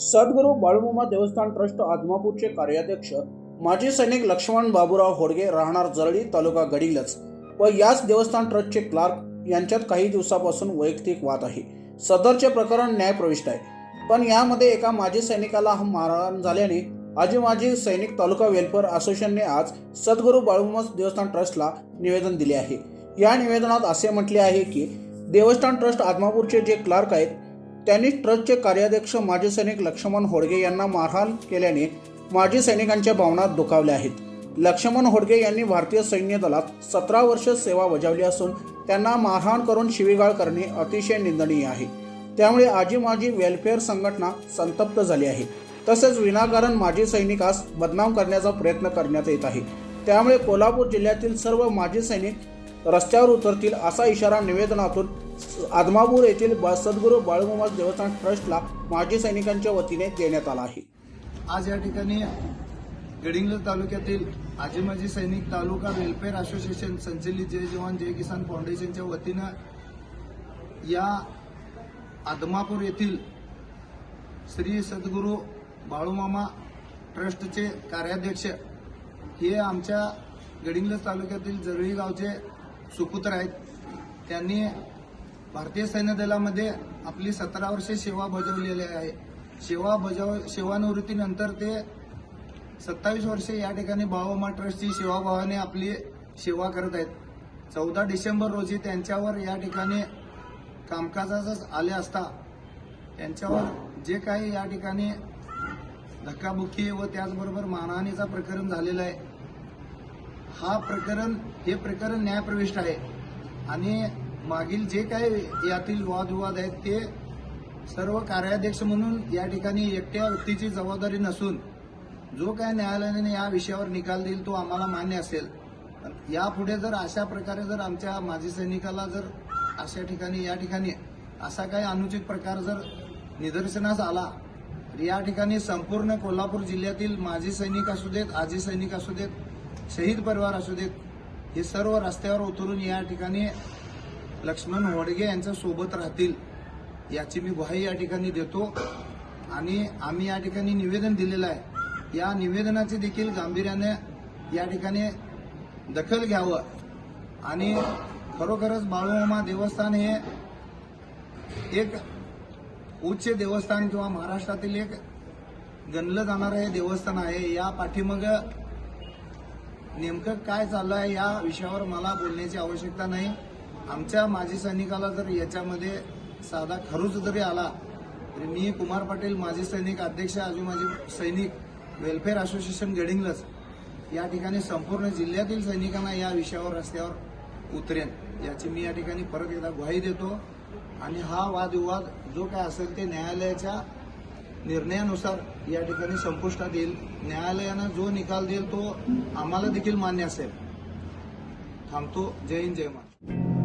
सद्गुरू बाळूमामा देवस्थान ट्रस्ट आदमापूरचे कार्याध्यक्ष माजी सैनिक लक्ष्मण बाबूराव होडगे राहणार जरळी तालुका गडिंग्लज व याच देवस्थान ट्रस्टचे क्लार्क यांच्यात काही दिवसापासून वैयक्तिक वाद आहे. सदरचे प्रकरण न्यायप्रविष्ट आहे. पण यामध्ये एका माजी सैनिकाला मारहाण झाल्याने आजी माजी सैनिक तालुका वेलफेअर असोसिएशनने आज सद्गुरू बाळूमामा देवस्थान ट्रस्टला निवेदन दिले आहे. या निवेदनात असे म्हटले आहे की देवस्थान ट्रस्ट आदमापूरचे जे क्लार्क आहेत त्यांनी ट्रस्टचे कार्याध्यक्ष माजी सैनिक लक्ष्मण होडगे यांना मारहाण केल्याने माजी सैनिकांच्या भावना दुखावल्या आहेत. लक्ष्मण होडगे यांनी भारतीय सैन्य दलात सतरा वर्ष सेवा बजावली असून त्यांना मारहाण करून शिवीगाळ करणे अतिशय निंदनीय आहे. त्यामुळे आजी माजी वेलफेअर संघटना संतप्त झाली आहे. तसेच विनाकारण माजी सैनिकास बदनाम करण्याचा प्रयत्न करण्यात येत आहे. त्यामुळे कोल्हापूर जिल्ह्यातील सर्व माजी सैनिक रस्त्यावर उतरतील असा इशारा निवेदनातून आदमापूर येथील बा- सद्गुरू बाळूमामा देवस्थान ट्रस्टला माजी सैनिकांच्या वतीने देण्यात आला आहे. आज या ठिकाणी गडिंग्लज तालुक्यातील आजी माजी सैनिक तालुका वेलफेअर असोसिएशन संचलित जय जवान जय किसान फाउंडेशनच्या वतीनं या आदमापूर येथील श्री सद्गुरू बाळूमामा ट्रस्टचे कार्याध्यक्ष हे आमच्या गडिंग्लज तालुक्यातील जरळी गावचे सुपुत्र आहेत. त्यांनी भारतीय सैन्य दलामध्ये आपली सतरा वर्षे सेवा बजावलेली आहे. सेवा बजाव सेवानिवृत्तीनंतर ते सत्तावीस वर्षे या ठिकाणी बाळूमा ट्रस्टची सेवाभावाने आपली सेवा करत आहेत. चौदा डिसेंबर रोजी त्यांच्यावर या ठिकाणी कामकाजाच आले असता त्यांच्यावर जे काही या ठिकाणी धक्काबुक्की व त्याचबरोबर मानहानीचा प्रकरण झालेला आहे. हा प्रकरण हे प्रकरण न्यायप्रविष्ट आहे. आणि मागील जे काही यातील वादविवाद आहेत ते सर्व कार्याध्यक्ष म्हणून या ठिकाणी एकट्या व्यक्तीची जबाबदारी नसून जो काय न्यायालयाने या विषयावर निकाल देईल तो आम्हाला मान्य असेल. यापुढे जर अशा प्रकारे जर आमच्या माजी सैनिकाला जर अशा ठिकाणी या ठिकाणी असा काही अनुचित प्रकार जर निदर्शनास आला तर या ठिकाणी संपूर्ण कोल्हापूर जिल्ह्यातील माजी सैनिक असू देत आजी सैनिक असू देत शहीद परिवार असू देत हे सर्व रस्त्यावर उतरून या ठिकाणी लक्ष्मण होडगे यांच्या सोबत राहतील याची मी ग्वाही या ठिकाणी देतो. आणि आम्ही या ठिकाणी निवेदन दिलेलं आहे. या निवेदनाचे देखील गांभीर्याने या ठिकाणी दखल घ्यावं. आणि खरोखरच बाळूमामा देवस्थान हे एक उच्च देवस्थान किंवा महाराष्ट्रातील एक गणलं जाणारं हे देवस्थान आहे. या पाठीमग नेमकं काय चाललं आहे या विषयावर मला बोलण्याची आवश्यकता नाही. आमच्या माजी सैनिकाला जर याच्यामध्ये साधा खरूच जरी आला तरी मी कुमार पाटील माजी सैनिक अध्यक्ष अजून माजी सैनिक वेलफेअर असोसिएशन गडिंग्लज या ठिकाणी संपूर्ण जिल्ह्यातील सैनिकांना या विषयावर रस्त्यावर उतरेन. याची मी या ठिकाणी परत एकदा ग्वाही देतो. आणि हा वादविवाद जो काय असेल ते न्यायालयाच्या निर्णयानुसार या ठिकाणी संपुष्टात येईल. न्यायालयानं जो निकाल देईल तो आम्हाला देखील मान्य असेल. थांबतो. जय हिंद जय महाराष्ट्र.